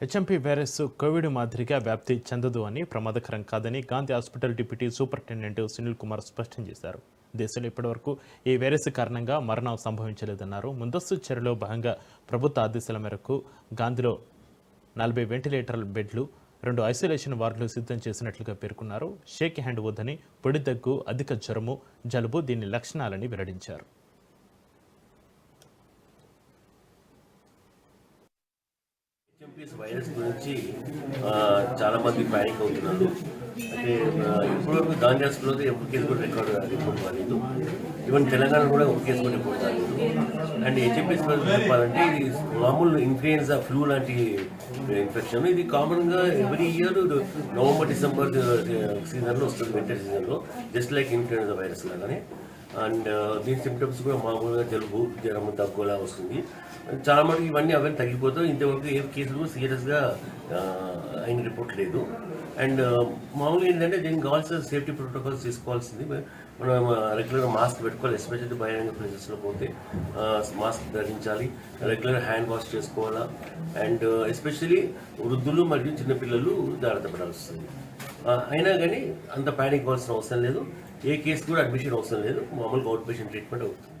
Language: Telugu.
హెచ్ఎంపీ వైరస్ కోవిడ్ మాదిరిగా వ్యాప్తి చెందదు అని ప్రమాదకరం కాదని Gandhi hospital deputy superintendent Sunil Kumar స్పష్టం చేశారు. దేశంలో ఇప్పటివరకు ఈ వైరస్ కారణంగా మరణం సంభవించలేదన్నారు. ముందస్తు చర్యలో భాగంగా ప్రభుత్వ ఆదేశాల మేరకు గాంధీలో నలభై వెంటిలేటర్ బెడ్లు రెండు ఐసోలేషన్ వార్డులు సిద్ధం చేసినట్లుగా పేర్కొన్నారు. షేక్ హ్యాండ్ వద్దని పొడి దగ్గు అధిక జ్వరము జలుబు దీని లక్షణాలని వెల్లడించారు. హెచ్ఎంపీఎస్ వైరస్ గురించి చాలామంది ప్యానిక్ అవుతున్నారు. అంటే ఇప్పటివరకు గాంధీ హాస్పిటల్లో ఎప్పుడు కేసు కూడా రికార్డ్ రిపోర్ట్ కాలేదు. ఈవెన్ తెలంగాణ కూడా ఒక కేసు కూడా రిపోర్ట్ కాలేదు. అండ్ హెచ్ఎంపీఎస్ చెప్పాలంటే ఇది మామూలు ఇన్ఫ్లుయెన్జా ఫ్లూ లాంటి ఇన్ఫెక్షన్ ఇది కామన్గా ఎవ్రీ ఇయర్ నవంబర్ డిసెంబర్ సీజన్లో వస్తుంది వింటర్ సీజన్లో జస్ట్ లైక్ ఇన్ఫ్లుయెన్జా వైరస్ లాగానే. అండ్ దీని సిమ్టమ్స్ కూడా మామూలుగా జలుబు జ్వరము దగ్గులా వస్తుంది. చాలా మటుకు ఇవన్నీ అవన్నీ తగ్గిపోతాయి. ఇంతవరకు ఏ కేసులు సీరియస్గా అయిన రిపోర్ట్ లేదు. అండ్ మామూలుగా ఏంటంటే దీనికి కావాల్సిన సేఫ్టీ ప్రోటోకాల్స్ తీసుకోవాల్సింది. మనం రెగ్యులర్ మాస్క్ పెట్టుకోవాలి. ఎస్పెషల్లీ బహిరంగ ప్లేసెస్లో పోతే మాస్క్ ధరించాలి. రెగ్యులర్ హ్యాండ్ వాష్ చేసుకోవాలా. అండ్ ఎస్పెషల్లీ వృద్ధులు మరియు చిన్నపిల్లలు జాగ్రత్త పడాల్సి వస్తుంది అయినా కానీ అంత ప్యానిక్ అవ్వాల్సిన అవసరం లేదు. ఏ కేసు కూడా అడ్మిషన్ అవసరం లేదు. మామూలుగా అవుట్ పేషెంట్ ట్రీట్మెంట్ అవుతుంది.